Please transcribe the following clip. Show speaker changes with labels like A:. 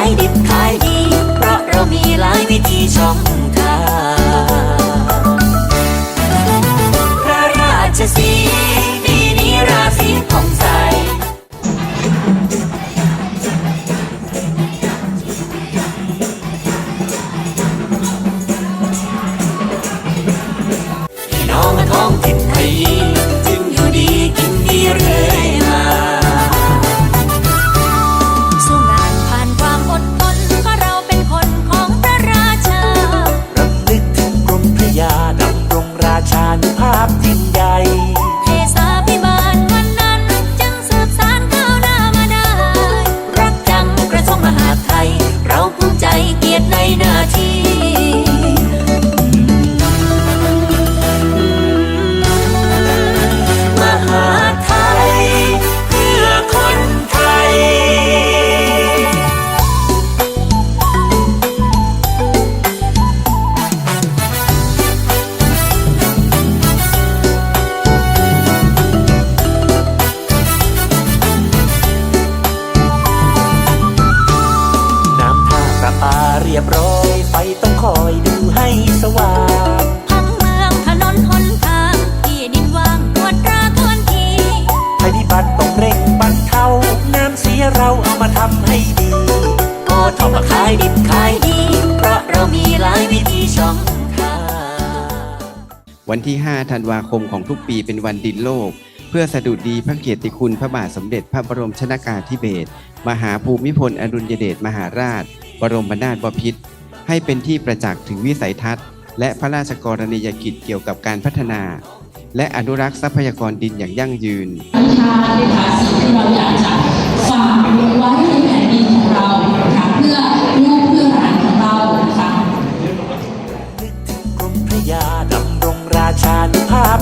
A: ายดิบขา
B: ยดี เพราะเรามีหลา
A: ยวิธีช่องทาง ชานุภาพยิ่งใหญ่
B: เทศาพิบาลวันนั้นจึงสืบสานข้าวหน้ามาได้
A: รักจังกระทรวงมหาดไทย ยบร้อยไฟต้องคอยดูให้สว่าง
B: ทั้งเมืองถนนหนทางที่ดินว่างตรวจตราทวนที
A: ภัยพิบัติต้องเร่งบรรเทาน้ำเสียเราเอามาทำให้ดีโอทอมาขายดิบขายดี เพราะเรามีหลายวิธีช่องทาง
C: วันที่ 5 ธันวาคมของทุกปีเป็นวันดินโลก เพื่อสะดุดีพระเกียรติคุณพระบาทสมเด็จพระบรมชนากาธิเบศรมหาภูมิพลอดุลยเดชมหาราช บรมนาถบพิตรให้เป็นที่ประจักษ์ถึงวิสัยทัศน์ และพระราชกรณียกิจเกี่ยวกับการพัฒนา และอนุรักษ์ทรัพยากรดินอย่างยั่งยืน
D: วิชานะคะสิ่งที่เราอยากจะฝากไว้ในแผ่นดินของเรานะคะเพื่อลูกเพื่อหลานของเรานะคะ
A: นึกถึงกรมพระยาดำรงราชานุภาพ